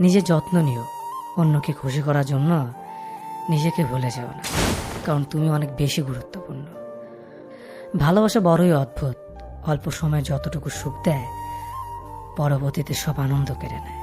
নিজের যত্ন নিও। অন্যকে খুশি করার জন্য নিজেকে ভুলে যেও না কারণ তুমি অনেক বেশি গুরুত্বপূর্ণ। ভালোবাসা বড়ই অদ্ভুত। অল্প সময় যতটুকু সুখ দেয় পরবর্তীতে সব আনন্দ কেড়ে নেয়।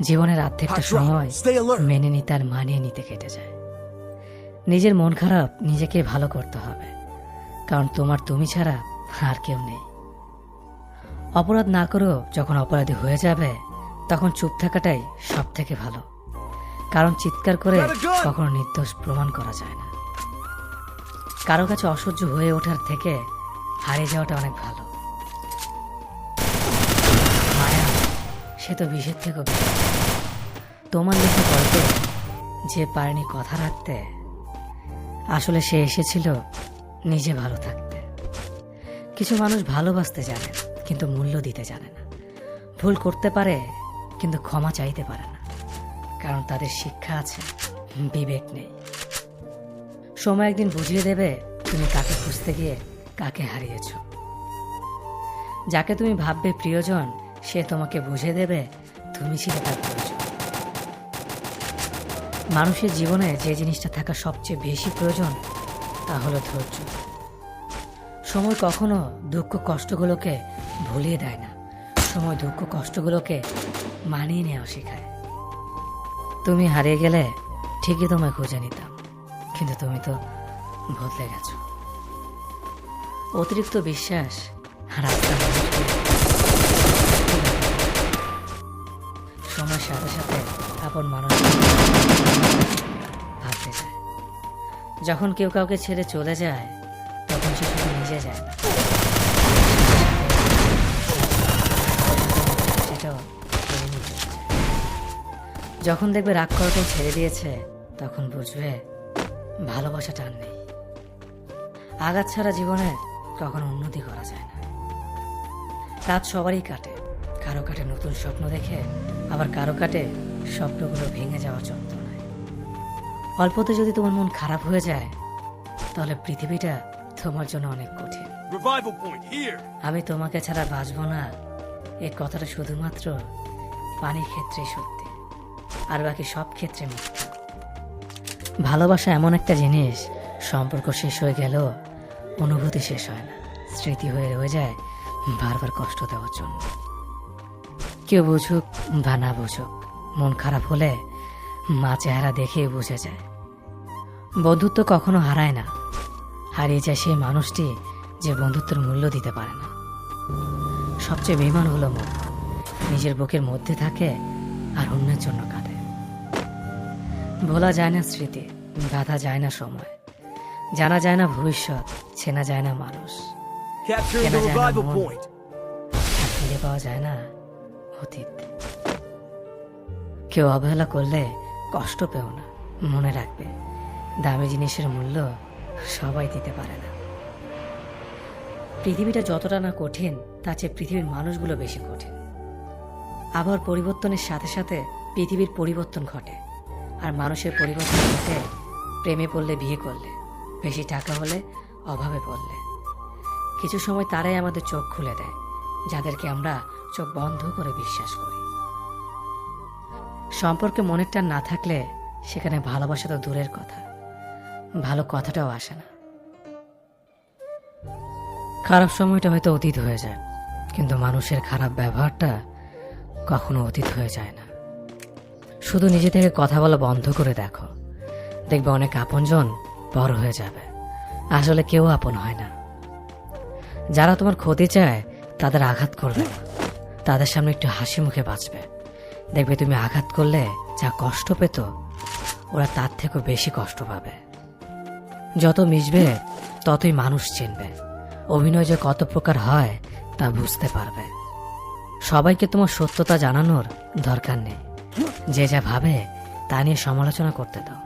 জীবনের আর্ধেকটা সময় মেনে নিতে আর মানিয়ে নিতে কেটে যায়। নিজের মন খারাপ নিজেকে ভালো করতে হবে কারণ তোমার তুমি ছাড়া আর কেউ নেই। অপরাধ না করেও যখন অপরাধী হয়ে যাবে তখন চুপ থাকাটাই সব থেকে ভালো। কারণ চিৎকার করে! কখনো নির্দোষ প্রমাণ করা যায় না। কারও কাছে অসহ্য হয়ে ওঠার থেকে হারিয়ে যাওয়াটা অনেক ভালো। মায়া সে তো বিষের থেকেও তোমার লেখা গল্প যে পারেনি কথা রাখতে আসলে সে এসেছিল নিজে ভালো থাকতে। কিছু মানুষ ভালোবাসতে জানে কিন্তু মূল্য দিতে জানে না। ভুল করতে পারে কিন্তু ক্ষমা চাইতে পারে না। কারণ তাদের শিক্ষা আছে, বিবেক নেই। সময় একদিন বুঝিয়ে দেবে তুমি কাকে খুঁজতে গিয়ে কাকে হারিয়েছ। যাকে তুমি ভাববে প্রিয়জন, সে তোমাকে বুঝিয়ে দেবে তুমি ছিলে তার প্রয়োজন মানুষের জীবনে যে জিনিসটা থাকা সবচেয়ে বেশি প্রয়োজন, তা হলো ধৈর্য। সময় কখনো দুঃখ কষ্টগুলোকে ভুলিয়ে দেয় না। সময় দুঃখ কষ্টগুলোকে মানিয়ে নেওয়া শেখায়। তুমি হারিয়ে গেলে ঠিকই তোমায় খুঁজে নিতাম, কিন্তু তুমি তো বদলে গেছো। অতিরিক্ত বিশ্বাস আর সময়ের সাথে সাথে আপন মানুষ ভাবতে যায়। যখন কেউ কাউকে ছেড়ে চলে যায়, তখন সে শুধু নিজে যায় না। যখন দেখবে রাগ করাটাও ছেড়ে দিয়েছে তখন বুঝবে ভালোবাসা টান নেই। আঘাত ছাড়া জীবনে কখনো উন্নতি করা যায় না। রাত সবারই কাটে। কারও কাটে নতুন স্বপ্ন দেখে আবার কারও কাটে স্বপ্নগুলো ভেঙে যাওয়ার যন্ত্রণায়। অল্পতে যদি তোমার মন খারাপ হয়ে যায় তাহলে পৃথিবীটা তোমার জন্য অনেক কঠিন. আমি তোমাকে ছাড়া বাঁচবো না। এই কথাটা শুধুমাত্র পানির ক্ষেত্রে সত্যি। আর বাকি সব ক্ষেত্রে মিথ্যা। ভালোবাসা এমন একটা জিনিস, সম্পর্ক শেষ হয়ে গেলেও অনুভূতি শেষ হয় না। স্মৃতি হয়ে রয়ে যায়, বারবার কষ্ট দেওয়ার জন্য। কেউ বুঝুক বা না বুঝুক, মন খারাপ হলে মা চেহারা দেখেই বুঝে যায়। বন্ধুত্ব কখনো হারায় না। হারিয়ে যায় সেই মানুষটি যে বন্ধুত্বের মূল্য দিতে পারে না। সবচেয়ে বেমান হলো মন। নিজের বুকের মধ্যে থাকে আর অন্যের জন্য কাটে ভোলা যায় না স্মৃতি বাধা যায় না সময়। জানা যায় না ভবিষ্যৎ চেনা যায় না মানুষ। ফিরে পাওয়া যায় না অতীত। কেউ অবহেলা করলে কষ্ট পেও না মনে রাখবে। দামি জিনিসের মূল্য সবাই দিতে পারে না। পৃথিবীটা যতটা না কঠিন তার চেয়ে পৃথিবীর মানুষগুলো বেশি কঠিন। আবার পরিবর্তনের সাথে সাথে পৃথিবীর পরিবর্তন ঘটে। আর মানুষের পরিবর্তন ঘটে প্রেমে পড়লে, বিয়ে করলে। বেশি টাকা হলে, অভাবে পড়লে। কিছু সময় তারাই আমাদের চোখ খুলে দেয়, যাদেরকে আমরা চোখ বন্ধ করে বিশ্বাস করি। সম্পর্কে মনের টান না থাকলে সেখানে ভালোবাসা তো দূরের কথা। ভালো কথাটাও আসে না। খারাপ সময়টা হয়তো অতীত হয়ে যায়, কিন্তু মানুষের খারাপ ব্যবহারটা কখনো অতীত হয়ে যায় না। শুধু নিজে থেকে কথা বলা বন্ধ করে দেখো। দেখবে অনেক আপনজন বড় হয়ে যাবে। আসলে কেউ আপন হয় না। যারা তোমার ক্ষতি চায়, তাদের আঘাত করবে না। তাদের সামনে একটু হাসি মুখে বাঁচবে। দেখবে তুমি আঘাত করলে যা কষ্ট পেত, ওরা তার থেকেও বেশি কষ্ট পাবে। যত মিশবে, ততই মানুষ চিনবে। অভিনয় যে কত প্রকার হয়, তা বুঝতে পারবে। সবাইকে তোমার সত্যতা জানানোর দরকার নেই। যে যা ভাবে, তা নিয়ে সমালোচনা করতে দাও।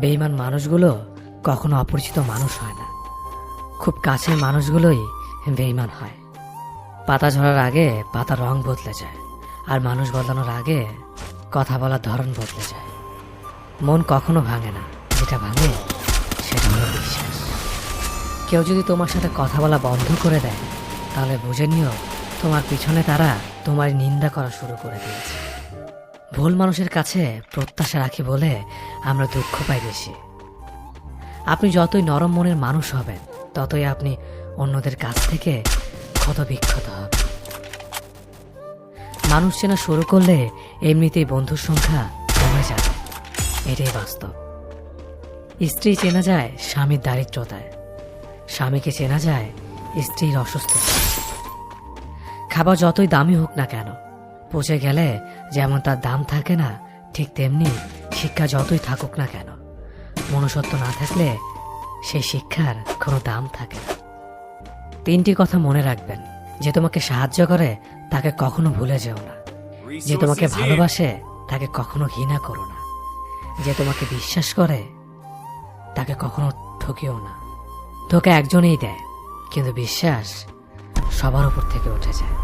বেইমান মানুষগুলো কখনো অপরিচিত মানুষ হয় না। খুব কাছের মানুষগুলোই বেইমান হয়। পাতা ঝরার আগে পাতা রং বদলে যায়, আর মানুষ বদলানোর আগে কথা বলার ধরন বদলে যায়। মন কখনো ভাঙে না, যেটা ভাঙে, সেটা হলো বিশ্বাস। কেউ যদি তোমার সাথে কথা বলা বন্ধ করে দেয়, তাহলে বুঝে নিও তোমার পিছনে তারা তোমার নিন্দা করা শুরু করে দিয়েছে। ভুল মানুষের কাছে প্রত্যাশা রাখি বলে আমরা দুঃখ পাই বেশি। আপনি যতই নরম মনের মানুষ হবেন, ততই আপনি অন্যদের কাছ থেকে ক্ষত বিক্ষত হবেন। মানুষ চেনা শুরু করলে এমনিতেই বন্ধুর সংখ্যা কমে যাবে। এটাই বাস্তব। স্ত্রী চেনা যায় স্বামীর দারিদ্রতায়। স্বামীকে চেনা যায় স্ত্রীর অসুস্থতা খাবার যতই দামি হোক না কেন পচে গেলে যেমন তার দাম থাকে না ঠিক তেমনি শিক্ষা যতই থাকুক না কেন। মনুষ্যত্ব না থাকলে সেই শিক্ষার কোনো দাম থাকে না। তিনটি কথা মনে রাখবেন যে তোমাকে সাহায্য করে তাকে কখনো ভুলে যেও না। যে তোমাকে ভালোবাসে তাকে কখনো ঘৃণা করো না। যে তোমাকে বিশ্বাস করে তাকে কখনো ঠকিও না। তোকে একজনেই দেয় কিন্তু বিশ্বাস সবার উপর থেকে উঠে যায়।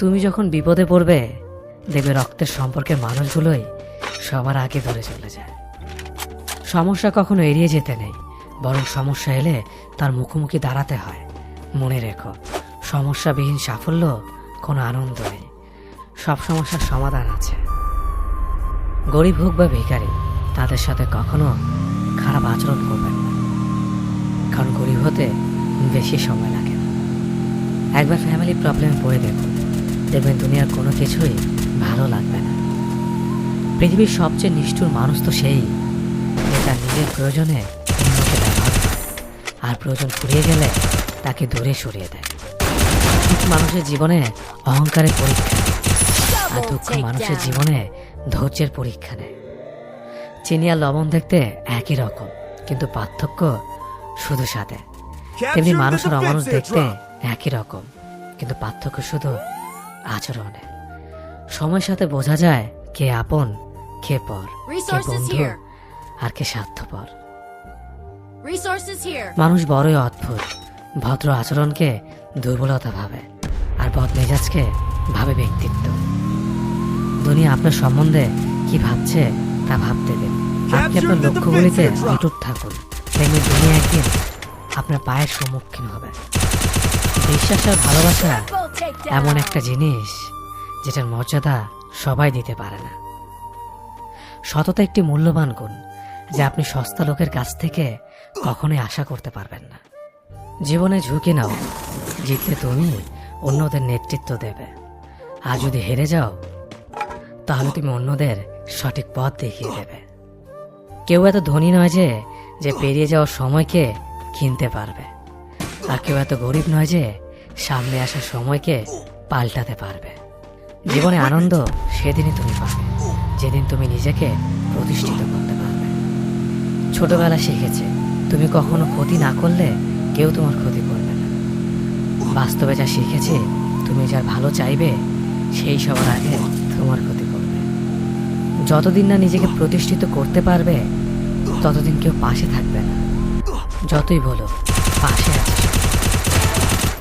তুমি যখন বিপদে পড়বে দেবে রক্তের সম্পর্কের মানুষগুলোই সবার আগে ধরে চলে যায়। সমস্যা কখনো এড়িয়ে যেতে নেই, বরং সমস্যা এলে তার মুখোমুখি দাঁড়াতে হয়। মনে রেখো, সমস্যাবিহীন সাফল্য কোনো আনন্দ নেই। সব সমস্যার সমাধান আছে। গরিব হোক বা ভিখারি, তাদের সাথে কখনো খারাপ আচরণ করবেন না। কারণ গরিব হতে বেশি সময় লাগে না। একবার ফ্যামিলি প্রবলেমে পড়ে দেখুন দেখবেন দুনিয়ার কোনো কিছুই ভালো লাগবে না। পৃথিবীর সবচেয়ে নিষ্ঠুর মানুষ তো সেই যে তার নিজের প্রয়োজনে অন্যকে ব্যবহার করে আর প্রয়োজন ফুরিয়ে গেলে তাকে দূরে সরিয়ে দেয়। সুখ মানুষের জীবনে অহংকারের পরীক্ষা নেয়, আর দুঃখ মানুষের জীবনে ধৈর্যের পরীক্ষা নেয়। চিনি আর লবণ দেখতে একই রকম কিন্তু পার্থক্য শুধু সাথে তেমনি মানুষ আর অমানুষ দেখতে একই রকম কিন্তু পার্থক্য শুধু আচরণে। সময়ের সাথে বোঝা যায় কে আপন কে পর কে বন্ধু আর কে স্বার্থপর। মানুষ বড়ই অদ্ভুত ভদ্র আচরণকে দুর্বলতা ভাবে আর বদ মেজাজকে ভাবে ব্যক্তিত্ব। দুনিয়া আপনার সম্বন্ধে কি ভাবছে তা ভাবতে দিন। আপনি আপনার লক্ষ্যগুলিতে অটুট থাকুন। দেখবেন দুনিয়া একদিন আপনার পায়ের সম্মুখীন হবে। বিশ্বাস আর ভালোবাসা এমন একটা জিনিস যেটার মর্যাদা সবাই দিতে পারে না। সততা একটি মূল্যবান গুণ যা আপনি সস্তা লোকের কাছ থেকে কখনোই আশা করতে পারবেন না। জীবনে ঝুঁকি নাও, জিতলে তুমি অন্যদের নেতৃত্ব দেবে। আর যদি হেরে যাও, তাহলে তুমি অন্যদের সঠিক পথ দেখিয়ে দেবে। কেউ এত ধনী নয় যে যে পেরিয়ে যাওয়ার সময়কে কিনতে পারবে। আর কেউ এত গরিব নয় যে সামনে আসা সময়কে পাল্টাতে পারবে। জীবনে আনন্দ সেদিনই তুমি পাবে, যেদিন তুমি নিজেকে প্রতিষ্ঠিত করতে পারবে। ছোটবেলা শিখেছে, তুমি কখনো ক্ষতি না করলে কেউ তোমার ক্ষতি করবে না। বাস্তবে যা শিখেছে, তুমি যার ভালো চাইবে, সেই সবার আগে তোমার ক্ষতি করবে। যতদিন না নিজেকে প্রতিষ্ঠিত করতে পারবে, ততদিন কেউ পাশে থাকবে না। যতই বলো, পাশে আছে।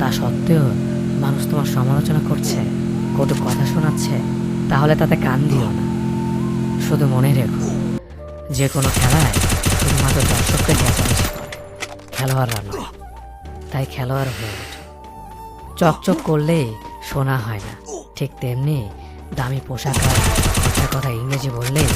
তা সত্ত্বেও মানুষ তোমার সমালোচনা করছে কটু কথা শোনাচ্ছে তাহলে তাতে কান দিও না। শুধু মনে রেখো যে কোনো খেলায় শুধুমাত্র দর্শককে চেঁচামেচি করে খেলোয়াড়রা নয় তাই খেলোয়াড় হয়ে ওঠো। চকচক করলেই শোনা হয় না ঠিক তেমনি দামি পোশাক আর কথা কথা ইংরেজি বললেই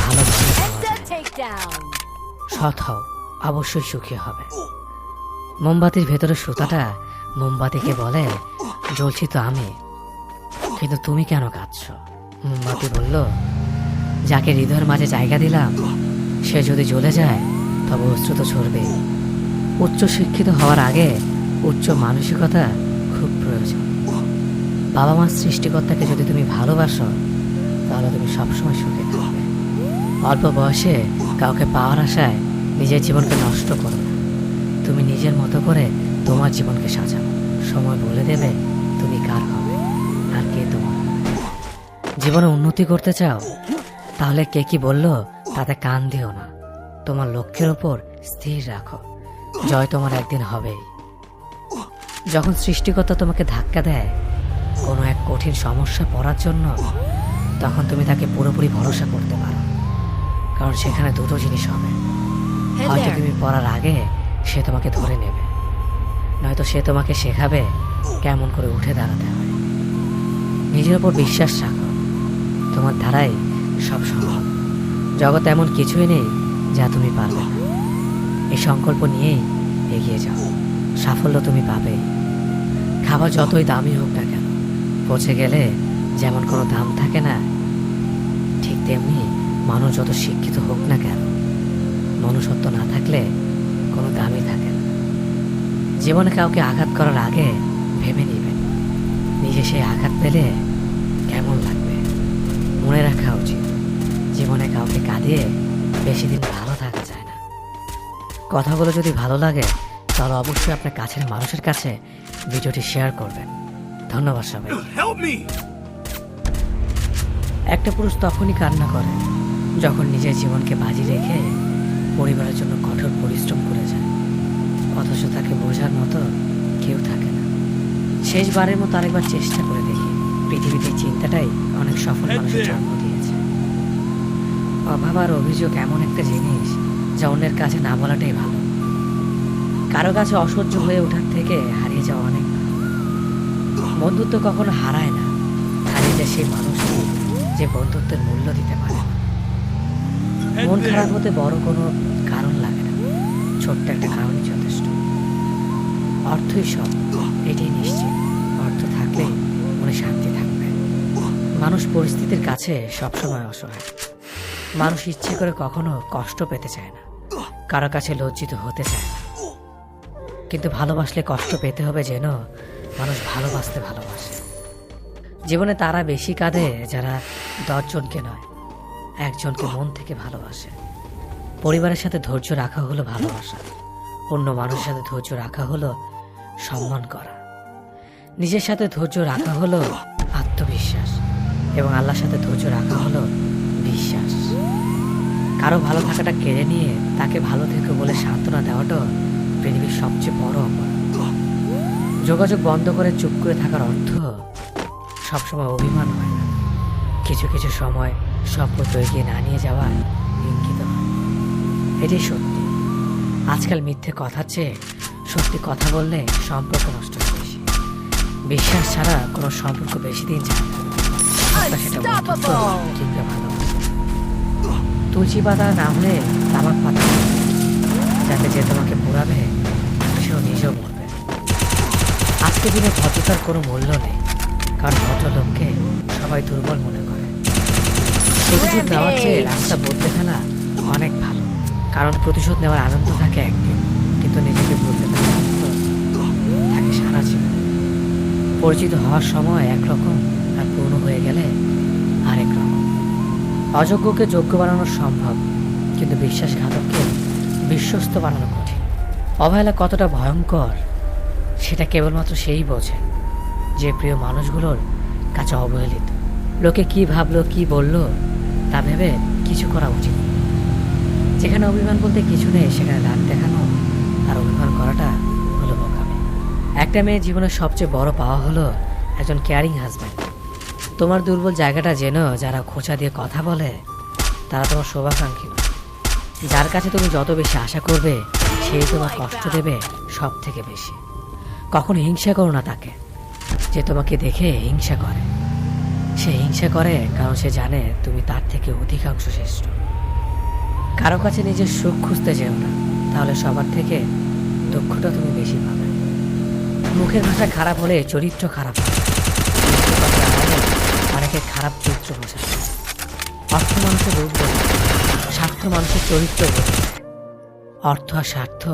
ভালো মানুষ হওয়া যায়। সৎ হও অবশ্যই সুখী হবে। মোমবাতির ভেতরে সুতাটা মোমবাতিকে বলে জ্বলছি তো আমি। কিন্তু তুমি কেন কাঁদছ? মোমবাতি বলল, যাকে হৃদয়ের মাঝে জায়গা দিলাম, সে যদি জ্বলে যায়, তবে অস্ত্র তো ছড়বে। উচ্চ শিক্ষিত হওয়ার আগে উচ্চ মানসিকতা খুব প্রয়োজন। বাবা মার সৃষ্টিকর্তাকে যদি তুমি ভালোবাসো, তাহলে তুমি সবসময় সুখে থাকবে। অল্প বয়সে কাউকে পাওয়ার আশায় নিজের জীবনকে নষ্ট করো তুমি নিজের মতো করে তোমার জীবনকে সাজাও সময় বলে দেবে তুমি কার হবে আর কে তোমার জীবনে উন্নতি করতে চাও তাহলে কে কি বলল তাতে কান দিও না। তোমার লক্ষ্যের ওপর স্থির রাখো। জয় তোমার একদিন হবেই। যখন সৃষ্টিকর্তা তোমাকে ধাক্কা দেয় কোনো এক কঠিন সমস্যা পড়ার জন্য তখন তুমি তাকে পুরোপুরি ভরসা করতে পারো। কারণ সেখানে দুটো জিনিস হবে। হয়তো তুমি পড়ার আগে সে তোমাকে ধরে নেবে। নয়তো সে তোমাকে শেখাবে কেমন করে উঠে দাঁড়াতে হয়। নিজের ওপর বিশ্বাস রাখো। তোমার ধারাই সব সম্ভব। জগতে এমন কিছুই নেই যা তুমি পারবে না। এই সংকল্প নিয়েই এগিয়ে যাও। সাফল্য তুমি পাবে। খাবার যতই দামি হোক না কেন, পচে গেলে যেমন কোনো দাম থাকে না, ঠিক তেমনি মানুষ যত শিক্ষিত হোক না কেন, মনুষ্যত্ব না থাকলে কোনো দামই থাকে না। জীবনে কাউকে আঘাত করার আগে ভেবে নেবেন নিজে সেই আঘাত পেলে কেমন লাগবে? মনে রাখা উচিত জীবনে কাউকে কাঁদিয়ে বেশি দিন ভালো থাকা যায় না। কথাগুলো যদি ভালো লাগে তাহলে অবশ্যই আপনার কাছের মানুষের কাছে ভিডিওটি শেয়ার করবেন। ধন্যবাদ সবাই একটা পুরুষ তখনই কান্না করে যখন নিজের জীবনকে বাজি রেখে পরিবারের জন্য কঠোর পরিশ্রম করে যায়। অথচ তাকে বোঝার মতো কেউ থাকে না। শেষবারের মতো আরেকবার চেষ্টা করে দেখি পৃথিবীতে চিন্তাটাই অনেক সফল মানুষের জন্ম দিয়েছে। অভাব আর অভিযোগ এমন একটা জিনিস যা অন্যের কাছে না বলাটাই ভালো। কারও কাছে অসহ্য হয়ে ওঠার থেকে হারিয়ে যাওয়া অনেক ভালো। বন্ধুত্ব কখনো হারায় না হারিয়ে যায় সেই মানুষটি যে বন্ধুত্বের মূল্য দিতে পারে। মন খারাপ হতে বড় কোনো কারণ লাগে না। ছোট্ট একটা যথেষ্ট অর্থই সব। এটাই নিশ্চিত। অর্থ থাকলে মনে শান্তি থাকবে। মানুষ পরিস্থিতির কাছে সবসময় অসহায়। মানুষ ইচ্ছে করে কখনো কষ্ট পেতে চায় না। কারও কাছে লজ্জিত হতে চায় না। কিন্তু ভালোবাসলে কষ্ট পেতে হবে যেন মানুষ ভালোবাসতে ভালোবাসে। জীবনে তারা বেশি কাঁদে যারা দশজনকে নয়, একজনকে মন থেকে ভালোবাসে। পরিবারের সাথে ধৈর্য রাখা হলো ভালোবাসা। অন্য মানুষের সাথে ধৈর্য রাখা হলো সম্মান করা। নিজের সাথে ধৈর্য রাখা হলো আত্মবিশ্বাস এবং আল্লাহর সাথে ধৈর্য রাখা হলো বিশ্বাস। কারও ভালো থাকাটা কেড়ে নিয়ে তাকে ভালো থেকে বলে সান্ত্বনা দেওয়াটা পৃথিবীর সবচেয়ে বড় অপরাধ। যোগাযোগ বন্ধ করে চুপ করে থাকার অর্থ সবসময় অভিমান হয় না। কিছু কিছু সময় সম্পর্ক এগিয়ে না নিয়ে যাওয়ার ইঙ্গিত হয়। এটাই সত্যি। আজকাল মিথ্যে কথার চেয়ে সত্যি কথা বললে সম্পর্ক নষ্ট হয় বেশি। বিশ্বাস ছাড়া কোনো সম্পর্ক বেশি দিন যায় না। সেটা কিংবা ভালোবাসা। তুলসী পাতা না হলে তামাক পাতা যাতে যে তোমাকে পোড়াবে সেও নিজেও মরবে। আজকে দিনে ভদ্রতার কোনো মূল্য নেই কারণ ভদ্রলোককে সবাই দুর্বল মনে করে। প্রতিশোধ নেওয়ার চেয়ে রাস্তা বদলে ফেলা অনেক ভালো কারণ প্রতিশোধ নেওয়ার আনন্দ থাকে একদিন কিন্তু নিজেকে বদলে পরিচিত হওয়ার সময় একরকম আর পূর্ণ হয়ে গেলে আরেক রকম। অযোগ্যকে যোগ্য বানানো সম্ভব, কিন্তু বিশ্বাসঘাতককে বিশ্বস্ত বানানো কঠিন। অবহেলা কতটা ভয়ঙ্কর, সেটা কেবলমাত্র সেই বোঝে যে প্রিয় মানুষগুলোর কাছে অবহেলিত। লোকে কি ভাবলো, কি বলল, তা ভেবে কিছু করা উচিত। যেখানে অভিমান বলতে কিছু নেই, সেখানে রাগ দেখানো আর অভিমান করাটা একটা মেয়ের জীবনের সবচেয়ে বড় পাওয়া হলো একজন কেয়ারিং হাজব্যান্ড তোমার দুর্বল জায়গাটা যেন যারা খোঁচা দিয়ে কথা বলে তারা তোমার শোভাকাঙ্ক্ষী। নয় যার কাছে তুমি যত বেশি আশা করবে সেই তোমার কষ্ট দেবে সব থেকে বেশি। কখনো হিংসা করো না তাকে। যে তোমাকে দেখে হিংসা করে। সে হিংসা করে কারণ সে জানে তুমি তার থেকে অধিকাংশ শ্রেষ্ঠ। কারও কাছে নিজের সুখ খুঁজতে যেও না তাহলে সবার থেকে দুঃখটা তুমি বেশি পাবে। মুখের ভাষা খারাপ হলে চরিত্র খারাপ মুখে খারাপ চরিত্র যায়। অর্থ মানুষের রূপ দেয়। স্বার্থ মানুষের চরিত্র দেয়। অর্থ আর স্বার্থ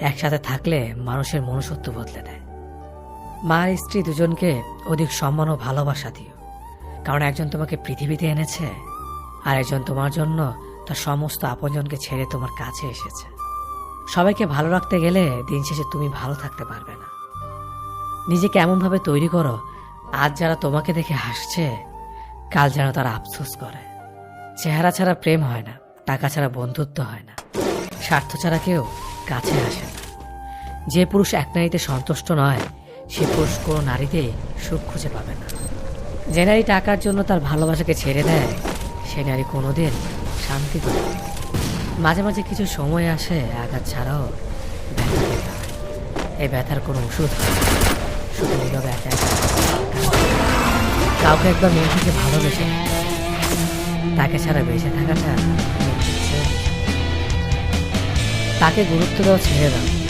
একসাথে থাকলে মানুষের মনুষ্যত্ব বদলে দেয় মা আর স্ত্রী দুজনকে অধিক সম্মান ও ভালোবাসা দিও কারণ একজন তোমাকে পৃথিবীতে এনেছে, আর একজন তোমার জন্য তার সমস্ত আপনজনকে ছেড়ে তোমার কাছে এসেছে সবাইকে ভালো রাখতে গেলে দিন শেষে তুমি ভালো থাকতে পারবে না নিজেকে এমনভাবে তৈরি করো, আজ যারা তোমাকে দেখে হাসছে, কাল যেন তারা আফসোস করে। চেহারা ছাড়া প্রেম হয় না, টাকা ছাড়া বন্ধুত্ব হয় না। স্বার্থ ছাড়া কেউ কাছে আসে না। যে পুরুষ এক নারীতে সন্তুষ্ট নয়, সে পুরুষ কোনো নারীতে সুখ খুঁজে পাবে না। যে নারী টাকার জন্য তার ভালোবাসাকে ছেড়ে দেয়, সে নারী কোনোদিন শান্তি পাবে মাঝে মাঝে কিছু সময় আসে, আঘাত ছাড়াও ব্যথা এই ব্যথার কোনো ওষুধ হয়। কাউকে একবার মেয়ে থেকে ভালোবেসে তাকে ছাড়া বেঁচে থাকাটা তাকে গুরুত্ব দেওয়া ছেড়ে দাও।